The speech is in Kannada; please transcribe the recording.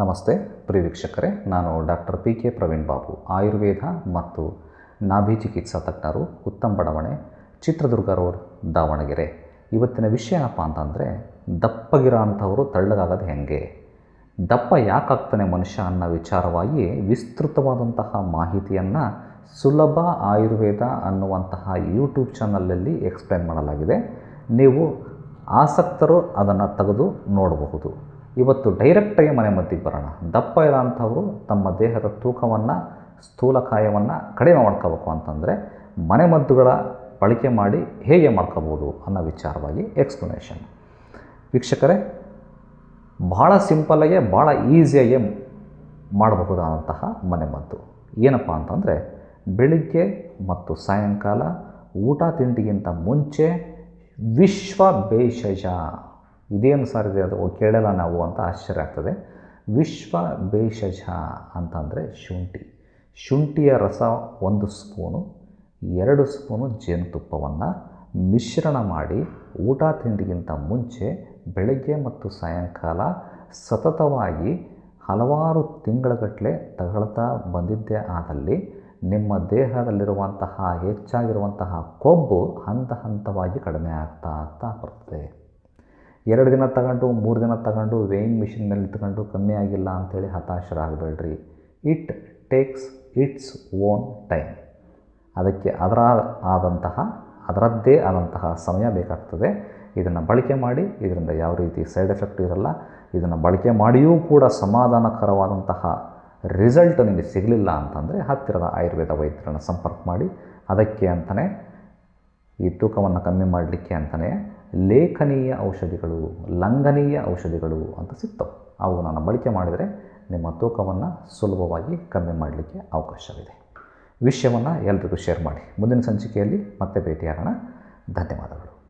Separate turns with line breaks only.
ನಮಸ್ತೆ, ಪ್ರಿಯ ವೀಕ್ಷಕರೇ. ನಾನು doctor P K Praveen Babu, Ayurveda ಮತ್ತು ನಾಭಿ ಚಿಕಿತ್ಸಾ ತಜ್ಞರು ಉತ್ತಮ ಬಡಾವಣೆ, ಚಿತ್ರದುರ್ಗ ರೋಡ್, ದಾವಣಗೆರೆ. ಇವತ್ತಿನ ವಿಷಯ ಏನಪ್ಪ ಅಂತಂದರೆ ದಪ್ಪಗಿರೋ ಅಂಥವರು ತಳ್ಳಗಾಗೋದು ಹೆಂಗೆ? ದಪ್ಪ ಯಾಕಾಗ್ತಾನೆ ಮನುಷ್ಯ ಅನ್ನೋ ವಿಚಾರವಾಗಿ ವಿಸ್ತೃತವಾದಂತಹ ಮಾಹಿತಿಯನ್ನು ಸುಲಭ ಆಯುರ್ವೇದ ಅನ್ನುವಂತಹ ಯೂಟ್ಯೂಬ್ ಚಾನಲಲ್ಲಿ ಎಕ್ಸ್ಪ್ಲೇನ್ ಮಾಡಲಾಗಿದೆ. ನೀವು ಆಸಕ್ತರು ಅದನ್ನು ತೆಗೆದು ನೋಡಬಹುದು. ಇವತ್ತು ಡೈರೆಕ್ಟಾಗಿ ಮನೆ ಮದ್ದಿಗೆ ಬರೋಣ. ದಪ್ಪ ಇರೋ ಅಂಥವರು ತಮ್ಮ ದೇಹದ ತೂಕವನ್ನು ಸ್ಥೂಲಕಾಯವನ್ನು ಕಡಿಮೆ ಮಾಡ್ಕೋಬೇಕು ಅಂತಂದರೆ ಮನೆಮದ್ದುಗಳ ಬಳಕೆ ಮಾಡಿ ಹೇಗೆ ಮಾಡ್ಕೋಬೋದು ಅನ್ನೋ ವಿಚಾರವಾಗಿ ಎಕ್ಸ್ಪ್ಲನೇಷನ್ ವೀಕ್ಷಕರೇ ಭಾಳ ಸಿಂಪಲ್ಲಾಗೆ ಭಾಳ ಈಸಿಯಾಗಿ ಮಾಡಬಹುದಾದಂತಹ ಮನೆಮದ್ದು ಏನಪ್ಪ ಅಂತಂದರೆ ಬೆಳಿಗ್ಗೆ ಮತ್ತು ಸಾಯಂಕಾಲ ಊಟ ತಿಂಡಿಗಿಂತ ಮುಂಚೆ ವಿಶ್ವ ಭೇಷಜ ಇದೇನು ಸರ್ ಇದೆ ಅದು ಕೇಳಲ್ಲ ನಾವು ಅಂತ ಆಶ್ಚರ್ಯ ಆಗ್ತದೆ. ವಿಶ್ವ ಭೇಷಜ ಅಂತಂದರೆ ಶುಂಠಿ. ಶುಂಠಿಯ ರಸ ಒಂದು ಸ್ಪೂನು, ಎರಡು ಸ್ಪೂನು ಜೇನುತುಪ್ಪವನ್ನು ಮಿಶ್ರಣ ಮಾಡಿ ಊಟ ತಿಂಡಿಗಿಂತ ಮುಂಚೆ ಬೆಳಗ್ಗೆ ಮತ್ತು ಸಾಯಂಕಾಲ ಸತತವಾಗಿ ಹಲವಾರು ತಿಂಗಳಗಟ್ಟಲೆ ತಗೊಳ್ತಾ ಬಂದಿದ್ದೇ ಆದಲ್ಲಿ ನಿಮ್ಮ ದೇಹದಲ್ಲಿರುವಂತಹ ಹೆಚ್ಚಾಗಿರುವಂತಹ ಕೊಬ್ಬು ಹಂತ ಹಂತವಾಗಿ ಕಡಿಮೆ ಆಗ್ತಾ ಆಗ್ತಾ ಬರ್ತದೆ. ಎರಡು ದಿನ ತಗೊಂಡು, ಮೂರು ದಿನ ತಗೊಂಡು ವೇಯಿಂಗ್ ಮಿಷಿನ್ ಮೇಲೆ ನಿಂತ್ಕೊಂಡು ಕಮ್ಮಿ ಆಗಿಲ್ಲ ಅಂಥೇಳಿ ಹತಾಶರಾಗಬೇಡ್ರಿ. It takes its own time ಅದಕ್ಕೆ ಅದರ ಆದಂತಹ, ಅದರದ್ದೇ ಆದಂತಹ ಸಮಯ ಬೇಕಾಗ್ತದೆ. ಇದನ್ನು ಬಳಕೆ ಮಾಡಿ, ಇದರಿಂದ ಯಾವ ರೀತಿ ಸೈಡ್ ಎಫೆಕ್ಟ್ ಇರಲ್ಲ, ಇದನ್ನು ಬಳಕೆ ಮಾಡಿಯೂ ಕೂಡ ಸಮಾಧಾನಕರವಾದಂತಹ ರಿಸಲ್ಟ್ ನಿಮಗೆ ಸಿಗಲಿಲ್ಲ ಅಂತಂದರೆ ಹತ್ತಿರದ ಆಯುರ್ವೇದ ವೈದ್ಯರನ್ನು ಸಂಪರ್ಕ ಮಾಡಿ, ಅದಕ್ಕೆ ಅಂತಲೇ ಈ ತೂಕವನ್ನು ಕಮ್ಮಿ ಮಾಡಲಿಕ್ಕೆ ಅಂತಲೇ ಲೇಖನೀಯ ಔಷಧಿಗಳು, ಲಂಘನೀಯ ಔಷಧಿಗಳು ಅಂತ ಸಿಗ್ತವೆ. ನಾನು ಬಳಕೆ ಮಾಡಿದರೆ ನಿಮ್ಮ ತೂಕವನ್ನು ಸುಲಭವಾಗಿ ಕಮ್ಮಿ ಮಾಡಲಿಕ್ಕೆ ಅವಕಾಶವಿದೆ. ವಿಷಯವನ್ನು ಎಲ್ರಿಗೂ ಶೇರ್ ಮಾಡಿ. ಮುಂದಿನ ಸಂಚಿಕೆಯಲ್ಲಿ ಮತ್ತೆ ಭೇಟಿಯಾಗೋಣ. ಧನ್ಯವಾದಗಳು.